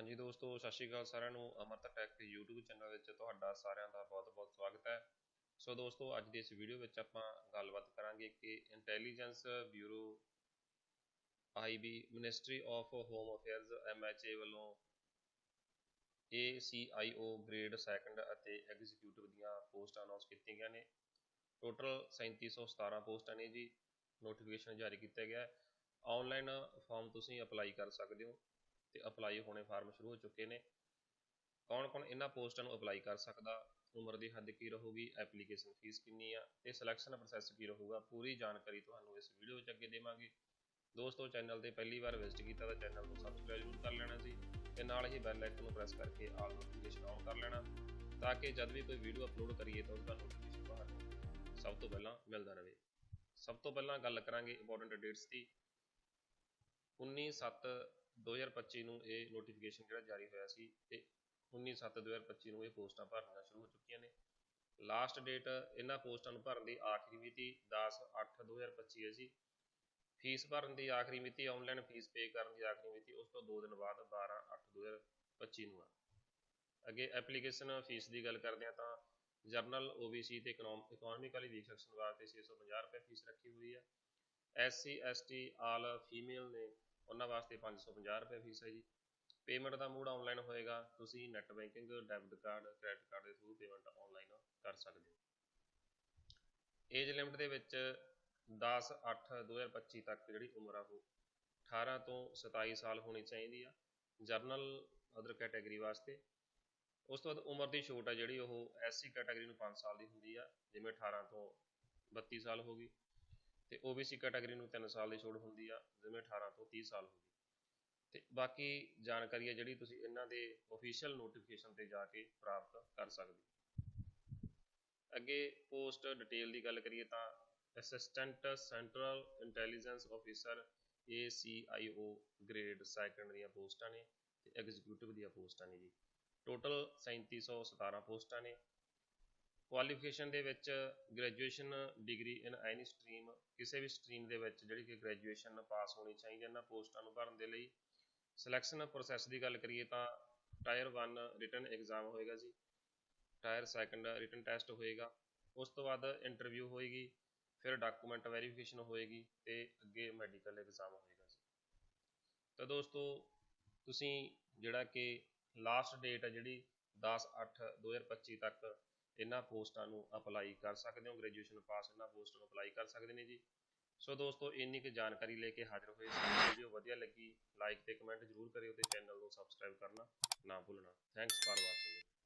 ਹਾਂਜੀ ਦੋਸਤੋ, ਸਤਿ ਸ਼੍ਰੀ ਅਕਾਲ ਸਾਰਿਆਂ ਨੂੰ। ਅਮਰਤ ਟੈਕ YouTube ਚੈਨਲ ਵਿੱਚ ਤੁਹਾਡਾ ਸਾਰਿਆਂ ਦਾ ਬਹੁਤ-ਬਹੁਤ ਸਵਾਗਤ ਹੈ। ਸੋ ਦੋਸਤੋ, ਅੱਜ ਦੀ ਇਸ ਵੀਡੀਓ ਵਿੱਚ ਆਪਾਂ ਗੱਲਬਾਤ ਕਰਾਂਗੇ ਕਿ intelligence bureau IB ministry of home affairs MHA ਵੱਲੋਂ ACIO ਗ੍ਰੇਡ ਸੈਕੰਡ ਅਤੇ ਐਗਜ਼ੀਕਿਊਟਿਵ ਦੀਆਂ ਪੋਸਟਾਂ ਅਨਾਉਂਸ ਕੀਤੀਆਂ ਗਈਆਂ ਨੇ। ਟੋਟਲ 3717 ਪੋਸਟਾਂ ਨੇ ਜੀ। ਨੋਟੀਫਿਕੇਸ਼ਨ ਜਾਰੀ ਕੀਤਾ ਗਿਆ ਹੈ। ਆਨਲਾਈਨ ਫਾਰਮ ਤੁਸੀਂ ਅਪਲਾਈ ਕਰ ਸਕਦੇ ਹੋ। ਤੇ ਅਪਲਾਈ ਹੋਣੇ ਫਾਰਮ ਸ਼ੁਰੂ ਹੋ ਚੁੱਕੇ ਨੇ। ਕੌਣ ਕੌਣ ਇਹਨਾਂ ਪੋਸਟਾਂ ਨੂੰ ਅਪਲਾਈ ਕਰ ਸਕਦਾ? ਉਮਰ ਦੀ ਹੱਦ ਕੀ ਰਹੂਗੀ? ਐਪਲੀਕੇਸ਼ਨ ਫੀਸ ਕਿੰਨੀ ਆ? ਤੇ ਸਿਲੈਕਸ਼ਨ ਪ੍ਰੋਸੈਸ ਕੀ ਰਹੂਗਾ? ਪੂਰੀ ਜਾਣਕਾਰੀ ਤੁਹਾਨੂੰ ਇਸ ਵੀਡੀਓ ਵਿੱਚ ਅੱਗੇ ਦੇਵਾਂਗੇ। ਦੋਸਤੋ ਚੈਨਲ ਤੇ ਪਹਿਲੀ ਵਾਰ ਵਿਜ਼ਿਟ ਕੀਤਾ ਤਾਂ ਚੈਨਲ ਨੂੰ ਸਬਸਕ੍ਰਾਈਬ ਜ਼ਰੂਰ ਕਰ ਲੈਣਾ ਜੀ ਤੇ ਨਾਲ ਹੀ ਬੈਲ ਆਈਕਨ ਨੂੰ ਪ੍ਰੈਸ ਕਰਕੇ ਆਲ ਨੋਟੀਫਿਕੇਸ਼ਨ ਆਨ ਕਰ ਲੈਣਾ ਤਾਂ ਕਿ ਜਦ ਵੀ ਕੋਈ ਵੀਡੀਓ ਅਪਲੋਡ ਕਰੀਏ ਤਾਂ ਉਹਦਾ ਨੋਟੀਫਿਕੇਸ਼ਨ ਤੁਹਾਨੂੰ ਸਭ ਤੋਂ ਪਹਿਲਾਂ ਮਿਲਦਾ ਰਹੇ। ਸਭ ਤੋਂ ਪਹਿਲਾਂ ਗੱਲ ਕਰਾਂਗੇ ਇੰਪੋਰਟੈਂਟ ਡੇਟਸ ਦੀ। 19 7 2025 ਨੂੰ ਇਹ ਨੋਟੀਫਿਕੇਸ਼ਨ ਜਿਹੜਾ ਜਾਰੀ ਹੋਇਆ ਸੀ ਤੇ 19/7/2025 ਨੂੰ ਇਹ ਪੋਸਟਾਂ ਭਰਨੀਆਂ ਸ਼ੁਰੂ ਹੋ ਚੁੱਕੀਆਂ ਨੇ। ਲਾਸਟ ਡੇਟ ਇਹਨਾਂ ਪੋਸਟਾਂ ਨੂੰ ਭਰਨ ਦੀ ਆਖਰੀ ਮਿਤੀ 10/8/2025 ਹੈ ਜੀ। ਫੀਸ ਭਰਨ ਦੀ ਆਖਰੀ ਮਿਤੀ ਆਨਲਾਈਨ ਫੀਸ ਪੇ ਕਰਨ ਦੀ ਆਖਰੀ ਮਿਤੀ ਉਸ ਤੋਂ 2 ਦਿਨ ਬਾਅਦ 12/8/2025 ਨੂੰ ਆ। ਅੱਗੇ ਐਪਲੀਕੇਸ਼ਨ ਫੀਸ ਦੀ ਗੱਲ ਕਰਦੇ ਆ ਤਾਂ ਜਰਨਲ OBC ਤੇ ਇਕਨੋਮਿਕਲੀ ਵੀਕ ਸੈਕਸ਼ਨ ਵਾਸਤੇ 650 ਰੁਪਏ ਫੀਸ ਰੱਖੀ ਹੋਈ ਹੈ SC ST ਆਲ ਫੀਮੇਲ ਨੇ ਉਹਨਾਂ ਵਾਸਤੇ 550 ਰੁਪਏ ਫੀਸ ਹੈ ਜੀ। ਪੇਮੈਂਟ ਦਾ ਮੋਡ ਆਨਲਾਈਨ ਹੋਏਗਾ। ਤੁਸੀਂ net banking debit card credit card ਦੇ ਥਰੂ ਪੇਮੈਂਟ ਆਨਲਾਈਨ ਕਰ ਸਕਦੇ ਹੋ। ਏਜ ਲਿਮਟ ਦੇ ਵਿੱਚ 10 8 2025 ਤੱਕ ਜਿਹੜੀ ਉਮਰ ਆ ਉਹ 18 ਤੋਂ 27 ਸਾਲ ਹੋਣੀ ਚਾਹੀਦੀ ਆ। ਜਰਨਲ ਅਦਰ ਕੈਟਾਗਰੀ ਵਾਸਤੇ। ਉਸ ਤੋਂ ਬਾਅਦ ਉਮਰ ਦੀ ਛੋਟ ਆ ਜਿਹੜੀ ਉਹ ਐਸਸੀ ਕੈਟਾਗਰੀ ਨੂੰ 5 ਸਾਲ ਦੀ ਹੁੰਦੀ ਆ, ਜਿਵੇਂ 18 ਤੋਂ 32 ਸਾਲ ਹੋ ਗਈ। ਤੇ OBC ਕੈਟਾਗਰੀ ਨੂੰ 3 ਸਾਲ ਦੀ ਛੋਟ ਹੁੰਦੀ ਆ, ਜਿਵੇਂ 18 ਤੋਂ 30 ਸਾਲ ਹੋ ਤੇ ਬਾਕੀ ਜਾਣਕਾਰੀ ਹੈ ਜਿਹੜੀ ਤੁਸੀਂ ਇਹਨਾਂ ਦੇ ਅਫੀਸ਼ੀਅਲ ਨੋਟੀਫਿਕੇਸ਼ਨ ਤੇ ਜਾ ਕੇ ਪ੍ਰਾਪਤ ਕਰ ਸਕਦੇ ਅੱਗੇ ਪੋਸਟ ਡਿਟੇਲ ਦੀ ਗੱਲ ਕਰੀਏ ਤਾਂ assistant central intelligence officer ACIO grade second ਦੀਆਂ ਪੋਸਟਾਂ ਨੇ ਤੇ ਐਗਜ਼ੀਕਿਊਟਿਵ ਦੀਆਂ ਪੋਸਟਾਂ ਨੇ ਜੀ। ਟੋਟਲ 3717 ਪੋਸਟਾਂ ਨੇ ਕੁਆਲੀਫਿਕੇਸ਼ਨ ਦੇ ਵਿੱਚ graduation degree in any stream ਕਿਸੇ ਵੀ ਸਟਰੀਮ ਦੇ ਵਿੱਚ ਜਿਹੜੀ ਕਿ ਗ੍ਰੈਜੂਏਸ਼ਨ ਪਾਸ ਹੋਣੀ ਚਾਹੀਦੀ ਹੈ ਇਹਨਾਂ ਪੋਸਟਾਂ ਨੂੰ ਭਰਨ ਦੇ ਲਈ। ਸਿਲੈਕਸ਼ਨ ਪ੍ਰੋਸੈਸ ਦੀ ਗੱਲ ਕਰੀਏ ਤਾਂ ਟਾਇਰ 1 ਰਿਟਨ ਐਗਜ਼ਾਮ ਹੋਏਗਾ ਜੀ ਟਾਇਰ 2 ਰਿਟਨ ਟੈਸਟ ਹੋਏਗਾ, ਉਸ ਤੋਂ ਬਾਅਦ ਇੰਟਰਵਿਊ ਹੋਏਗੀ, ਫਿਰ ਡਾਕੂਮੈਂਟ ਵੈਰੀਫਿਕੇਸ਼ਨ ਹੋਏਗੀ ਤੇ ਅੱਗੇ ਮੈਡੀਕਲ ਐਗਜ਼ਾਮ ਹੋਏਗਾ ਜੀ। ਤਾਂ ਦੋਸਤੋ, ਤੁਸੀਂ ਜਿਹੜਾ ਕਿ ਲਾਸਟ ਡੇਟ ਹੈ ਜਿਹੜੀ 10 8 2025 ਤੱਕ ਇਹਨਾਂ ਪੋਸਟਾਂ ਨੂੰ ਅਪਲਾਈ ਕਰ ਸਕਦੇ ਹੋ, ਗ੍ਰੈਜੂਏਸ਼ਨ ਪਾਸ ਇਹਨਾਂ ਪੋਸਟਾਂ ਨੂੰ ਅਪਲਾਈ ਕਰ ਸਕਦੇ ਨੇ ਜੀ। ਸੋ ਦੋਸਤੋ, ਇੰਨੀ ਕੁ ਜਾਣਕਾਰੀ ਲੈ ਕੇ ਹਾਜ਼ਰ ਹੋਏ ਸਾਡੀ ਵੀਡੀਓ, ਵਧੀਆ ਲੱਗੀ ਲਾਈਕ ਤੇ ਕਮੈਂਟ ਜ਼ਰੂਰ ਕਰਿਓ ਤੇ ਚੈਨਲ ਨੂੰ ਸਬਸਕ੍ਰਾਈਬ ਕਰਨਾ ਨਾ ਭੁੱਲਣਾ। Thanks for watching